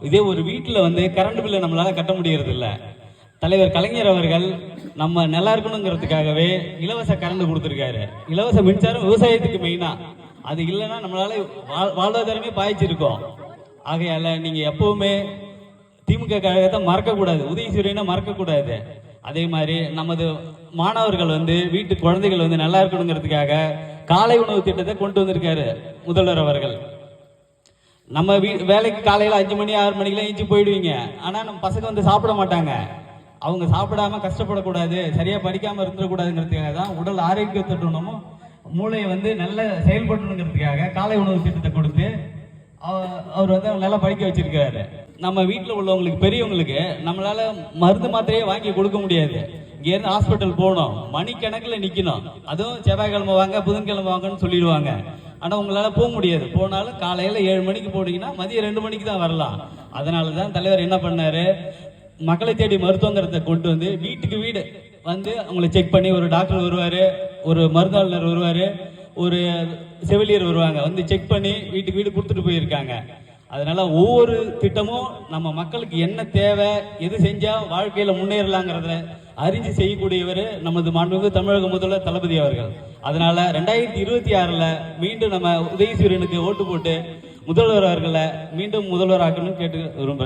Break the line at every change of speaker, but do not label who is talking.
இதே ஒரு வீட்டில் வந்து கரண்ட் பில்லை நம்மளால் கட்ட முடியறது இல்லை தலைவர் கலைஞர் அவர்கள் நம்ம நல்லா இருக்கணுங்கிறதுக்காகவே இலவச கரண்ட் கொடுத்துருக்காரு. இலவச மின்சாரம் விவசாயத்துக்கு மெயினாக அது இல்லைன்னா நம்மளால வாழ்- வாழ்வாதாரமே பாய்ச்சிருக்கோம் ஆகையால நீங்க எப்பவுமே திமுக கழகத்தை மறக்கக்கூடாது. உதயசூரியனை மறக்கக்கூடாது. அதே மாதிரி நமது மாணவர்கள் வந்து வீட்டு குழந்தைகள் வந்து நல்லா இருக்கணுங்கிறதுக்காக காலை உணவு திட்டத்தை கொண்டு வந்திருக்காரு முதல்வர் அவர்கள். நம்ம வீ வேலைக்கு காலையில் அஞ்சு மணி ஆறு மணிக்கெல்லாம் ஏஞ்சி போயிடுவீங்க. ஆனால் நம்ம பசங்க வந்து சாப்பிட மாட்டாங்க. அவங்க சாப்பிடாம கஷ்டப்படக்கூடாது சரியாக படிக்காமல் இருந்துடக்கூடாதுங்கிறதுக்காக தான் உடல் ஆரோக்கியத்துடனும் மூளையை வந்து நல்ல செயல்படணுங்கிறதுக்காக காலை உணவு திட்டத்தை கொடுத்து அவர் வந்து அவங்க நல்லா படிக்க வச்சிருக்காரு. நம்ம வீட்டில் உள்ளவங்களுக்கு பெரியவங்களுக்கு நம்மளால மருந்து மாத்திரையே வாங்கி கொடுக்க முடியாது. இங்கேருந்து ஹாஸ்பிட்டல் போகணும். மணிக்கணக்கில் நிற்கணும் அதுவும் செவ்வாய்க்கிழமை வாங்க புதன்கிழமை வாங்கன்னு சொல்லிடுவாங்க. ஆனால் உங்களால் போக முடியாது. போனாலும் காலையில் ஏழு மணிக்கு போனீங்கன்னா மதியம் ரெண்டு மணிக்கு தான் வரலாம். அதனால தான் தலைவர் என்ன பண்ணார்? மக்களை தேடி மருத்துவங்கிறத கொண்டு வந்து வீட்டுக்கு வீடு வந்து அவங்களை செக் பண்ணி ஒரு டாக்டர் வருவார் ஒரு மருந்தாளர் வருவார் ஒரு செவிலியர் வருவாங்க. வந்து செக் பண்ணி வீட்டுக்கு வீடு கொடுத்துட்டு போயிருக்காங்க. அதனால ஒவ்வொரு திட்டமும் நம்ம மக்களுக்கு என்ன தேவை எது செஞ்சால் வாழ்க்கையில் முன்னேறலாங்கிறத அறிஞ்சு செய்யக்கூடியவர் நமது மாண்புமிகு தமிழக முதல்வர் தளபதி அவர்கள். அதனால ரெண்டாயிரத்தி இருபத்தி ஆறுல மீண்டும் நம்ம உதயசூரியனுக்கு ஓட்டு போட்டு முதல்வர் அவர்களை மீண்டும் முதல்வர் ஆக்கணும்னு கேட்டு விரும்புகிறேன்